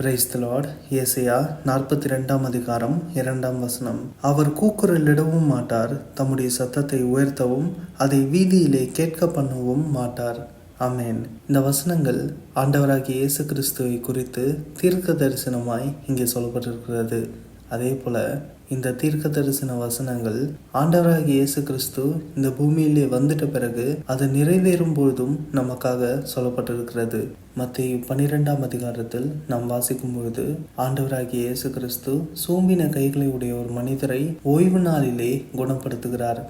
Price Lord ஏசையா நாற்பத்தி ரெண்டாம் அதிகாரம் இரண்டாம் வசனம். அவர் கூக்குரலிடவும் மாட்டார் தம்முடைய சத்தத்தை உயர்த்தவும் அதை வீதியிலே கேட்க பண்ணவும் மாட்டார். அமேன் இந்த வசனங்கள் ஆண்டவராகிய இயேசு கிறிஸ்துவை குறித்து தீர்க்க தரிசனமாய் இங்கே சொல்லப்பட்டிருக்கிறது. அதே போல இந்த தீர்க்க தரிசன வசனங்கள் ஆண்டவராக இயேசு கிறிஸ்து இந்த பூமியிலே வந்துட்ட பிறகு அது நிறைவேறும் பொழுதும் நமக்காக சொல்லப்பட்டிருக்கிறது. மத்திய பன்னிரெண்டாம் அதிகாரத்தில் நாம் வாசிக்கும் பொழுது ஆண்டவராகிய இயேசு கிறிஸ்து சோம்பின கைகளை உடைய ஒரு மனிதரை ஓய்வு நாளிலே குணப்படுத்துகிறார்.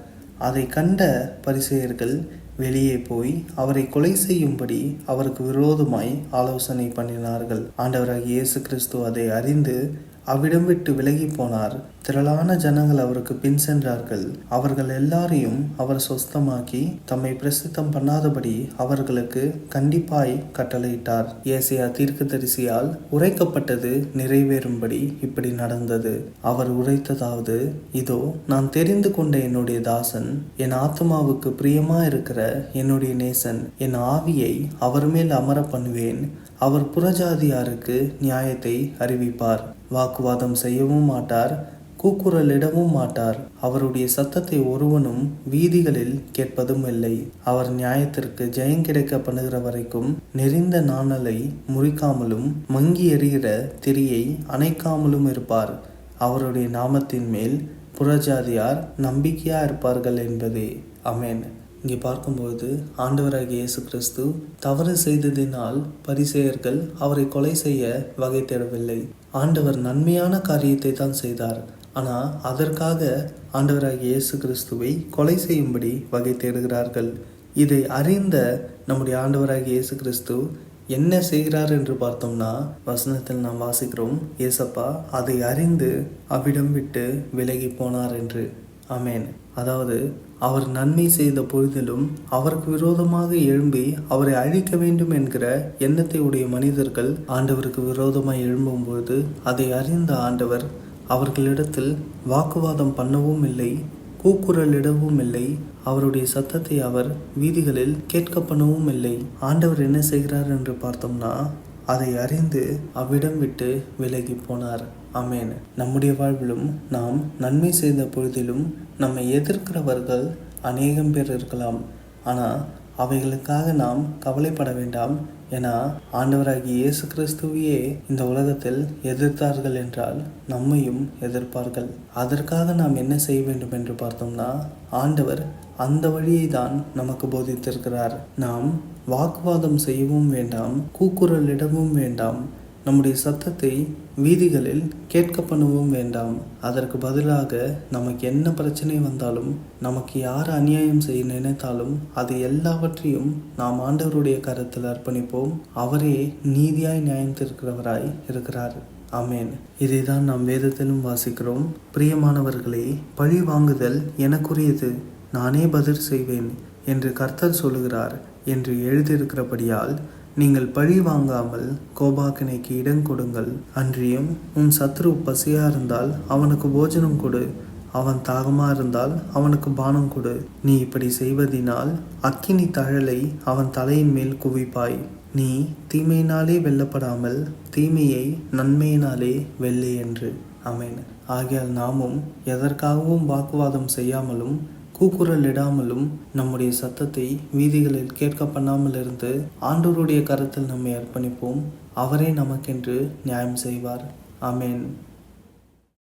அதை கண்ட பரிசெயர்கள் வெளியே போய் அவரை கொலை செய்யும்படி அவருக்கு விரோதமாய் ஆலோசனை பண்ணினார்கள். ஆண்டவராகிய இயேசு கிறிஸ்து அதை அறிந்து அவ்விடம் விட்டு விலகி போனார். திரளான ஜனங்கள் அவருக்கு பின் சென்றார்கள். அவர்கள் எல்லாரையும் அவர் சொஸ்தமாக்கி தம்மை பிரசித்தம் பண்ணாதபடி அவர்களுக்கு கண்டிப்பாய் கட்டளையிட்டார். ஏசியா தீர்க்கதரிசியால் உரைக்கப்பட்டது நிறைவேறும்படி இப்படி நடந்தது. அவர் உரைத்ததாவது இதோ நான் தெரிந்து கொண்ட என்னுடைய தாசன் என் ஆத்மாவுக்கு பிரியமா இருக்கிற என்னுடைய நேசன் என் ஆவியை அவர் மேல் அமர பண்ணுவேன். அவர் புறஜாதியாருக்கு நியாயத்தை அறிவிப்பார். வாக்குவாதம் செய்யவும் மாட்டார் கூக்குரலிடவும் மாட்டார். அவருடைய சத்தத்தை ஒருவனும் வீதிகளில் கேட்பதும் இல்லை. அவர் நியாயத்திற்கு ஜெயம் கிடைக்க பண்ணுகிற வரைக்கும் நெறிந்த நாணலை முறிக்காமலும் மங்கி எறிகிற திரியை அணைக்காமலும் இருப்பார். அவருடைய நாமத்தின் மேல் புறஜாதியார் நம்பிக்கையா இருப்பார்கள் என்பதே. அமேன் இங்கே பார்க்கும்போது ஆண்டவராகிய இயேசு கிறிஸ்து தவறு செய்ததினால் பரிசெயர்கள் அவரை கொலை செய்ய வகை தேடவில்லை. ஆண்டவர் நன்மையான காரியத்தை தான் செய்தார். ஆனால் அதற்காக ஆண்டவராகிய இயேசு கிறிஸ்துவை கொலை செய்யும்படி வகை தேடுகிறார்கள். இதை அறிந்த நம்முடைய ஆண்டவராகிய இயேசு கிறிஸ்து என்ன செய்கிறார் என்று பார்த்தோம்னா வசனத்தில் நாம் வாசிக்கிறோம் ஏசப்பா அதை அறிந்து அவ்விடம் விட்டு விலகி போனார் என்று. அமேன் அதாவது அவர் நன்மை செய்த பொழுதிலும் அவருக்கு விரோதமாக எழும்பி அவரை அழிக்க வேண்டும் என்கிற எண்ணத்தை உடைய மனிதர்கள் ஆண்டவருக்கு விரோதமாக எழும்பும்போது அதை அறிந்த ஆண்டவர் அவர்களிடத்தில் வாக்குவாதம் பண்ணவும் இல்லை கூக்குரலிடவும் இல்லை அவருடைய சத்தத்தை அவர் வீதிகளில் கேட்க பண்ணவும் இல்லை. ஆண்டவர் என்ன செய்கிறார் என்று பார்த்தோம்னா அதை அறிந்து அவ்விடம் விட்டு விலகி போனார். அமேன் நம்முடைய வாழ்விலும் நாம் நன்மை செய்த பொழுதிலும் நம்மை எதிர்க்கிறவர்கள் அநேகம் பேர் இருக்கலாம். ஆனால் அவைகளுக்காக நாம் கவலைப்பட வேண்டாம் ஏன்னா ஆண்டவராகிய இயேசு கிறிஸ்துவையே இந்த உலகத்தில் எதிர்த்தார்கள் என்றால் நம்மையும் எதிர்ப்பார்கள். அதற்காக நாம் என்ன செய்ய வேண்டும் என்று பார்த்தோம்னா ஆண்டவர் அந்த வழியை தான் நமக்கு போதித்திருக்கிறார். நாம் வாக்குவாதம் செய்யவும் வேண்டாம் கூக்குரலிடவும் வேண்டாம் நம்முடைய சத்தத்தை வீதிகளில் கேட்க பண்ணவும் வேண்டாம். அதற்கு பதிலாக நமக்கு என்ன பிரச்சனை வந்தாலும் நமக்கு யார் அநியாயம் செய்ய நினைத்தாலும் அது எல்லாவற்றையும் நாம் ஆண்டவருடைய கருத்தில் அர்ப்பணிப்போம். அவரே நீதியாய் நியாயம் திருக்கிறவராய் இருக்கிறார். அமேன் இதை தான் நாம் வேதத்திலும் வாசிக்கிறோம். பிரியமானவர்களே பழி வாங்குதல் எனக்குரியது. நானே பதில் செய்வேன் என்று கர்த்தர் சொல்லுகிறார் என்று எழுதியிருக்கிறபடியால் நீங்கள் பழி வாங்காமல் கோபாக்கினைக்கு இடம் கொடுங்கள். அன்றியும் உன் சத்ரு பசியா இருந்தால் அவனுக்கு போஜனம் கொடு. அவன் தாகமா இருந்தால் அவனுக்கு பானம் கொடு. நீ இப்படி செய்வதினால் அக்கினி தழலை அவன் தலையின் மேல் குவிப்பாய். நீ தீமையினாலே வெல்லப்படாமல் தீமையை நன்மையினாலே வெல்லே என்று. அமேன் ஆகையால் நாமும் எதற்காகவும் வாக்குவாதம் செய்யாமலும் கூக்குரல் இடாமலும் நம்முடைய சத்தத்தை வீதிகளில் கேட்க பண்ணாமல் இருந்து ஆண்டோருடைய கருத்தில் நம்மை அர்ப்பணிப்போம். அவரே நமக்கென்று நியாயம் செய்வார். அமேன்